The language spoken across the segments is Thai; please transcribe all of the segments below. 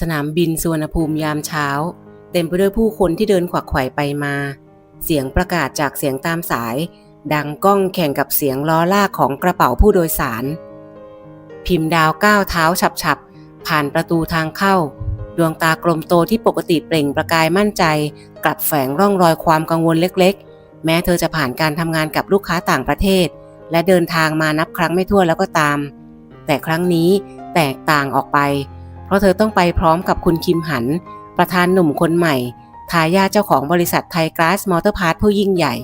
สนามบินสุวรรณภูมิยามเช้า เต็มไปด้วยผู้คนที่เดินขวักไขว่ไปมา เสียงประกาศจากเสียงตามสาย ดังก้องแข่งกับเสียงล้อลากของกระเป๋าผู้โดยสาร พิมพ์ดาวก้าวเท้าฉับๆ ผ่านประตูทางเข้า ดวงตากลมโตที่ปกติเปล่งประกายมั่นใจ กลับแฝงร่องรอยความกังวลเล็กๆ แม้เธอจะผ่านการทำงานกับลูกค้าต่างประเทศ และเดินทางมานับครั้งไม่ถ้วนแล้วก็ตาม แต่ครั้งนี้แตกต่างออกไปเพราะเธอต้องไปพร้อมกับคุณคิมหัน ประธานหนุ่มคนใหม่ ทายาทเจ้าของบริษัทไทยก a าสมอเตอร์พาร์ทผู้ยิ่งใหญ่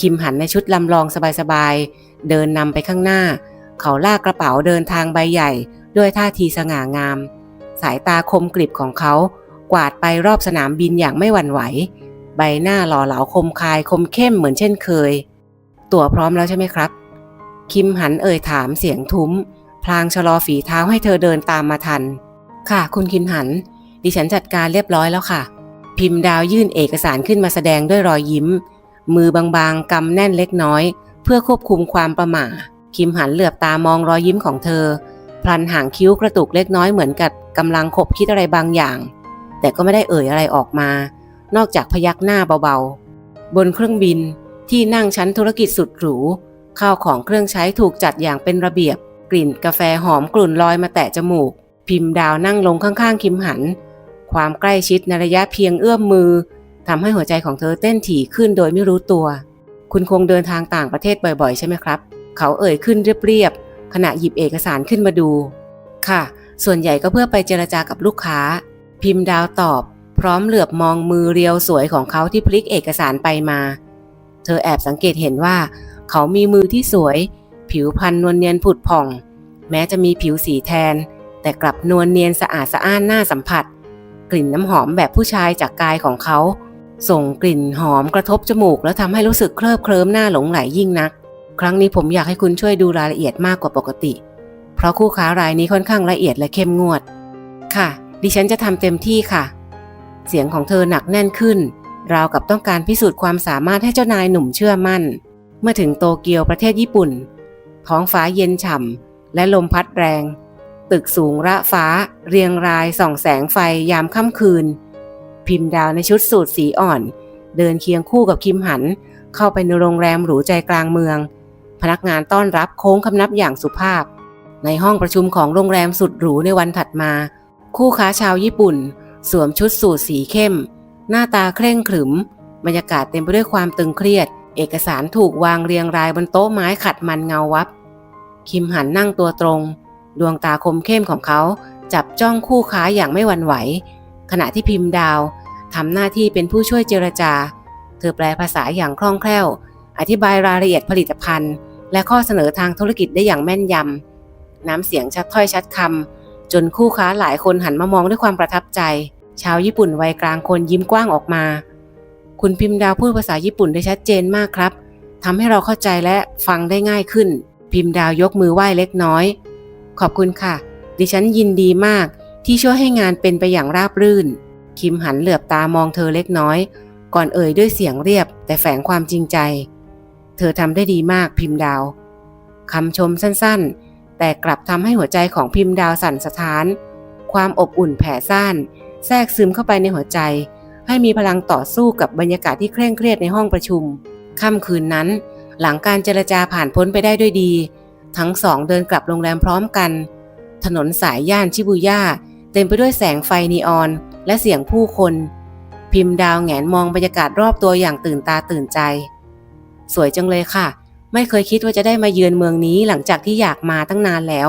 คิมหันในชุดลำลองสบายๆ เดินนำไปข้างหน้า เขาลากกระเป๋าเดินทางใบใหญ่ ด้วยท่าทีสง่างาม สายตาคมกริบของเขา กวาดไปรอบสนามบินอย่างไม่หวั่นไหว ใบหน้าหล่อเหลาคมคายคมเข้มเหมือนเช่นเคย ตั๋วพร้อมแล้วใช่ไหมครับ คิมหันเอ่ยถามเสียงทุ้ม ลางชะลอฝีเท้าให้เธอเดินตามมาทัน ค่ะ คุณคิมหัน ดิฉันจัดการเรียบร้อยแล้วค่ะ พิมพ์ดาวยื่นเอกสารขึ้นมาแสดงด้วยรอยยิ้ม มือบางๆกำแน่นเล็กน้อย เพื่อควบคุมความประหม่าคิมหันเหลือบตามองรอยยิ้มของเธอ พลันหางคิ้วกระตุกเล็กน้อยเหมือนกับกำลังขบคิดอะไรบางอย่าง แต่ก็ไม่ได้เอ่ยอะไรออกมา นอกจากพยักหน้าเบาๆ บนเครื่องบินที่นั่งชั้นธุรกิจสุดหรูข้าวของเครื่องใช้ถูกจัดอย่างเป็นระเบียบ กลิ่นกาแฟหอมกลุ่นลอยมาแตะจมูก พิมพ์ดาวนั่งลงข้างๆ คิมหัน ความใกล้ชิดในระยะเพียงเอื้อมมือทำให้หัวใจของเธอเต้นถี่ขึ้นโดยไม่รู้ตัว คุณคงเดินทางต่างประเทศบ่อยๆ ใช่ไหมครับ เขาเอ่ยขึ้นเรียบๆขณะหยิบเอกสารขึ้นมาดู ค่ะ ส่วนใหญ่ก็เพื่อไปเจรจากับลูกค้า พิมพ์ดาวตอบ พร้อมเหลือบมองมือเรียวสวยของเขาที่พลิกเอกสารไปมา เธอแอบสังเกตเห็นว่า เขามีมือที่สวย ผิวพรรณนวลเนียนผุดผ่อง แม้จะมีผิวสีแทน แต่กลับนวลเนียนสะอาดสะอ้านน่าสัมผัส กลิ่นน้ำหอมแบบผู้ชายจากกายของเขา ส่งกลิ่นหอมกระทบจมูก แล้วทำให้รู้สึกเคลิบเคลิ้มหน้าหลงไหลยิ่งนัก ครั้งนี้ผมอยากให้คุณช่วยดูรายละเอียดมากกว่าปกติ เพราะคู่ค้ารายนี้ค่อนข้างละเอียดและเข้มงวด ค่ะ ดิฉันจะทำเต็มที่ค่ะ เสียงของเธอหนักแน่นขึ้น ราวกับต้องการพิสูจน์ความสามารถให้เจ้านายหนุ่มเชื่อมั่น เมื่อถึงโตเกียวประเทศญี่ปุ่น ท้องฟ้าเย็นฉ่ำและลมพัดแรง ตึกสูงระฟ้า เรียงรายส่องแสงไฟยามค่ำคืน พิมพ์ดาวในชุดสูทสีอ่อน เดินเคียงคู่กับคิมหัน เข้าไปในโรงแรมหรูใจกลางเมือง พนักงานต้อนรับโค้งคำนับอย่างสุภาพ ในห้องประชุมของโรงแรมสุดหรูในวันถัดมา คู่ค้าชาวญี่ปุ่น สวมชุดสูทสีเข้ม หน้าตาเคร่งขรึม บรรยากาศเต็มไปด้วยความตึงเครียดเอกสารถูกวางเรียงรายบนโต๊ะไม้ขัดมันเงาวับ คิมหันนั่งตัวตรง ดวงตาคมเข้มของเขาจับจ้องคู่ค้าอย่างไม่หวั่นไหว ขณะที่พิมพ์ดาวทำหน้าที่เป็นผู้ช่วยเจรจา เธอแปลภาษาอย่างคล่องแคล่ว อธิบายรายละเอียดผลิตภัณฑ์ และข้อเสนอทางธุรกิจได้อย่างแม่นยำน้ำเสียงชัดถ้อยชัดคำจนคู่ค้าหลายคนหันมามองด้วยความประทับใจ ชาวญี่ปุ่นวัยกลางคนยิ้มกว้างออกมา คุณพิมพ์ดาวพูดภาษาญี่ปุ่นได้ชัดเจนมากครับทำให้เราเข้าใจและฟังได้ง่ายขึ้น พิมพ์ดาวยกมือไหว้เล็กน้อย ขอบคุณค่ะ ดิฉันยินดีมากที่ช่วยให้งานเป็นไปอย่างราบรื่น คิมหันเหลือบตามองเธอเล็กน้อย ก่อนเอ่ยด้วยเสียงเรียบ แต่แฝงความจริงใจ เธอทำได้ดีมากพิมพ์ดาวคำชมสั้นๆ แต่กลับทำให้หัวใจของพิมพ์ดาวสั่นสะท้าน ความอบอุ่นแผ่ซ่านแทรกซึมเข้าไปในหัวใจ ให้มีพลังต่อสู้กับบรรยากาศที่เคร่งเครียดในห้องประชุม ค่ำคืนนั้น หลังการเจรจาผ่านพ้นไปได้ด้วยดี ทั้งสองเดินกลับโรงแรมพร้อมกัน ถนนสายย่านชิบูย่าเต็มไปด้วยแสงไฟนีออน และเสียงผู้คน พิมพ์ดาวแหงนมองบรรยากาศรอบตัวอย่างตื่นตาตื่นใจ สวยจังเลยค่ะ ไม่เคยคิดว่าจะได้มาเยือนเมืองนี้หลังจากที่อยากมาตั้งนานแล้ว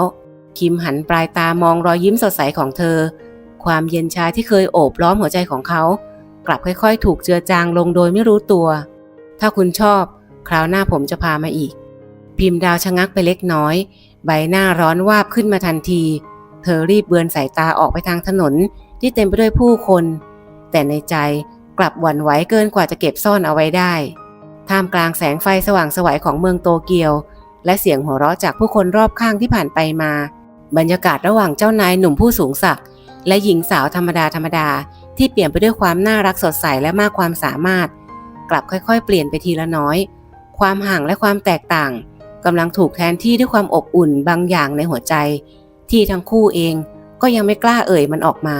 คิมหันปลายตามองรอยยิ้มสดใสของเธอ ความเย็นชาที่เคยโอบล้อมหัวใจของเขา กลับค่อยๆ ถูกเจือจางลงโดยไม่รู้ตัว ถ้าคุณชอบ คราวหน้าผมจะพามาอีก พิมพ์ดาวชะงักไปเล็กน้อย ใบหน้าร้อนวาบขึ้นมาทันที เธอรีบเบือนสายตาออกไปทางถนนที่เต็มไปด้วยผู้คน แต่ในใจกลับหวั่นไหวเกินกว่าจะเก็บซ่อนเอาไว้ได้ ท่ามกลางแสงไฟสว่างสวัยของเมืองโตเกียว และเสียงหัวเราะจากผู้คนรอบข้างที่ผ่านไปมา บรรยากาศระหว่างเจ้านายหนุ่มผู้สูงศักดิ์และหญิงสาวธรรมดาธรรมดาที่เปลี่ยนไปด้วยความน่ารักสดใสและมากความสามารถ กลับค่อยๆ เปลี่ยนไปทีละน้อย ความห่างและความแตกต่างกำลังถูกแทนที่ด้วยความอบอุ่นบางอย่างในหัวใจ ที่ทั้งคู่เองก็ยังไม่กล้าเอ่ยมันออกมา